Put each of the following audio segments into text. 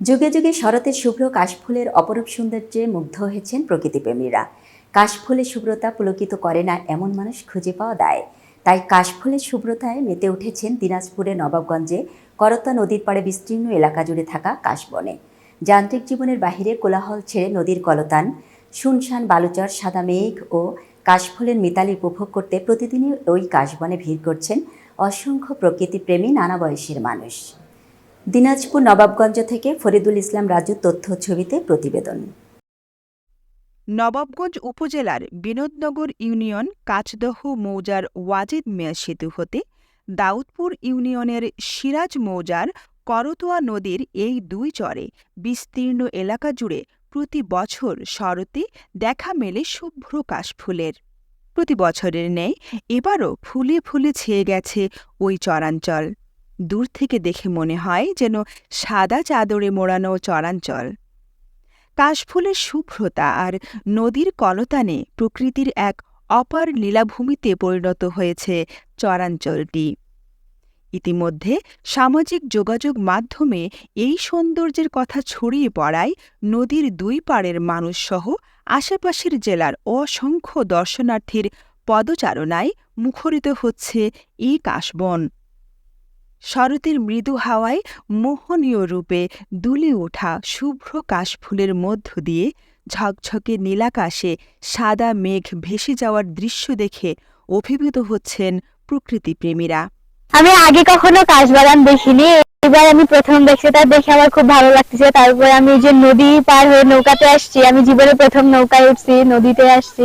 যুগে যুগে শরতের শুভ্র কাশফুলের অপরূপ সৌন্দর্যে মুগ্ধ হয়েছেন প্রকৃতিপ্রেমীরা। কাশফুলের শুভ্রতা পুলকিত করে না এমন মানুষ খুঁজে পাওয়া দায়। তাই কাশফুলের শুভ্রতায় মেতে উঠেছেন দিনাজপুরের নবাবগঞ্জে করতা নদীর পাড়ে বিস্তীর্ণ এলাকা জুড়ে থাকা কাশবনে। যান্ত্রিক জীবনের বাহিরে কোলাহল ছেড়ে নদীর কলতান, শুনশান, বালুচর, সাদা মেঘ ও কাশফুলের মিতালি উপভোগ করতে প্রতিদিনই ওই কাশবনে ভিড় করছেন অসংখ্য প্রকৃতিপ্রেমী নানা বয়সের মানুষ। দিনাজপুর নবাবগঞ্জ থেকে ফরিদুল ইসলাম রাজু তথ্য ছবিতে প্রতিবেদন। নবাবগঞ্জ উপজেলার বিনোদনগর ইউনিয়ন কাচদহ মৌজার ওয়াজিদ মিয়া সেতু হতে দাউদপুর ইউনিয়নের সিরাজ মৌজার করতোয়া নদীর এই দুই চরে বিস্তীর্ণ এলাকা জুড়ে প্রতি বছর শরতে দেখা মেলে শুভ্র কাশফুলের। প্রতি বছরের ন্যায় এবারও ফুলে ফুলে ছেয়ে গেছে ওই চরাঞ্চল। দূর থেকে দেখে মনে হয় যেন সাদা চাদরে মোড়ানো চরাঞ্চল। কাশফুলের শুভ্রতা আর নদীর কলতানে প্রকৃতির এক অপার লীলাভূমিতে পরিণত হয়েছে চরাঞ্চলটি। ইতিমধ্যে সামাজিক যোগাযোগ মাধ্যমে এই সৌন্দর্যের কথা ছড়িয়ে পড়ায় নদীর দুই পাড়ের মানুষসহ আশেপাশের জেলার অসংখ্য দর্শনার্থীর পদচারণায় মুখরিত হচ্ছে এই কাশবন। শরতের মৃদু হাওয়ায় মোহনীয় রূপে দুলে ওঠা শুভ্র কাশফুলের মধ্য দিয়ে ঝকঝকে নীলাকাশে সাদা মেঘ ভেসে যাওয়ার দৃশ্য দেখে অভিভূত হচ্ছেন প্রকৃতিপ্রেমীরা। আমি আগে কখনো কাশবাগান দেখিনি, এবার আমি প্রথম দেখছি তাই দেখে আমার খুব ভালো লাগতেছে। তারপর আমি যে নদী পার হয়ে নৌকাতে আসছি, আমি জীবনে প্রথম নৌকায় উঠছি, নদীতে আসছি।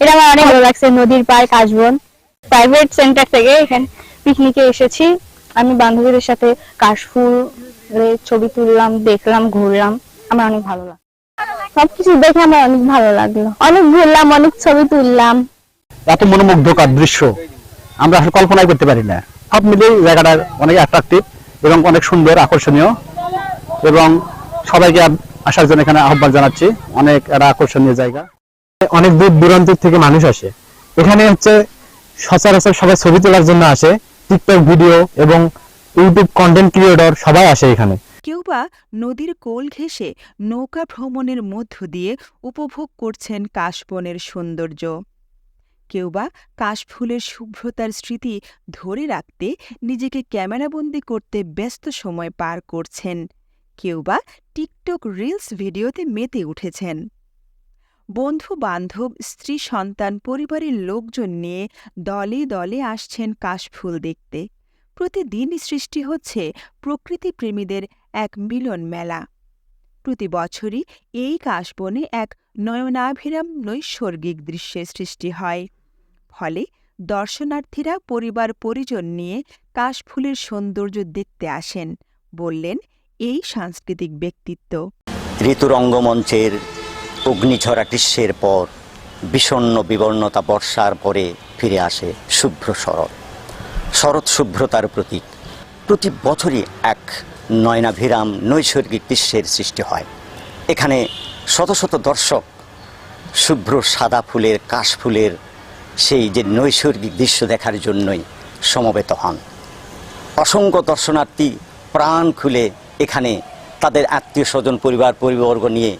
এটা আমার অনেক ভালো লাগছে, নদীর পার কাশবন। প্রাইভেট সেন্টার থেকে এখানে পিকনিকে এসেছি। আমি বান্ধবীদের সাথে কাশফুল ছবি তুললাম, দেখলাম, ঘুরলাম। আমার অনেক ভালো লাগল। সবকিছু দেখে আমার অনেক ভালো লাগল। অনেক ঘুরলাম, অনেক ছবি তুললাম। এত মনোমুগ্ধকর দৃশ্য আমরা আসলে কল্পনাই করতে পারি না। সব মিলে জায়গাটা অনেক অ্যাট্রাকটিভ এবং অনেক সুন্দর, আকর্ষণীয় এবং সবাইকে আসার জন্য এখানে আহ্বান জানাচ্ছি। অনেক একটা আকর্ষণীয় জায়গা। অনেক দূর দূরান্ত থেকে মানুষ আসে। এখানে হচ্ছে সচরাচর সবাই ছবি তোলার জন্য আসে। টিকটক ভিডিও এবং ইউটিউব কন্টেন্ট ক্রিয়েটর সবাই আসে এখানে। কেউ বা নদীর কোল ঘেঁষে নৌকা ভ্রমণের মধ্য দিয়ে উপভোগ করছেন কাশবনের সৌন্দর্য। কেউ বা কাশফুলের শুভ্রতার স্মৃতি ধরে রাখতে নিজেকে ক্যামেরাবন্দি করতে ব্যস্ত সময় পার করছেন। কেউ বা টিকটক রিলস ভিডিওতে মেতে উঠেছেন। বন্ধু বান্ধব স্ত্রী সন্তান পরিবারের লোকজন নিয়ে দলে দলে আসছেন কাশফুল দেখতে। প্রতিদিনই সৃষ্টি হচ্ছে প্রকৃতিপ্রেমীদের এক মিলন মেলা। প্রতি বছরই এই কাশবনে এক নয়নাভিরাম নৈসর্গিক দৃশ্যের সৃষ্টি হয়। ফলে দর্শনার্থীরা পরিবার পরিজন নিয়ে কাশফুলের সৌন্দর্য দেখতে আসেন, বললেন এই সাংস্কৃতিক ব্যক্তিত্ব। ঋতুরঙ্গমঞ্চের অগ্নিঝরা গ্রীষ্মের পর বিষণ্ন বিবর্ণতা বর্ষার পরে ফিরে আসে শুভ্র শরৎ। শরৎ শুভ্রতার প্রতীক। প্রতি বছরই এক নয়নাভিরাম নৈসর্গিক দৃশ্যের সৃষ্টি হয়। এখানে শত শত দর্শক শুভ্র সাদা ফুলের, কাশ ফুলের সেই যে নৈসর্গিক দৃশ্য দেখার জন্যই সমবেত হন। অসংখ্য দর্শনার্থী প্রাণ খুলে এখানে তাদের আত্মীয় স্বজন, পরিবার, পরিবর্গ নিয়ে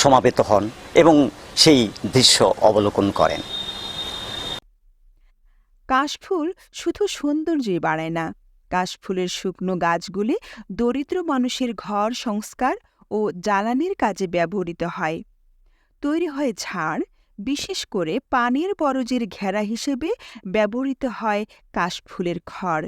সমাবেত হন এবং সেই দৃশ্য অবলোকন করেন। কাশফুল শুধু সৌন্দর্যই বাড়ায় না, কাশফুলের শুকনো গাছগুলি দরিদ্র মানুষের ঘর সংস্কার ও জ্বালানির কাজে ব্যবহৃত হয়। তৈরি হয় ঝাড়, বিশেষ করে পানির বরজের ঘেরা হিসেবে ব্যবহৃত হয় কাশফুলের খড়।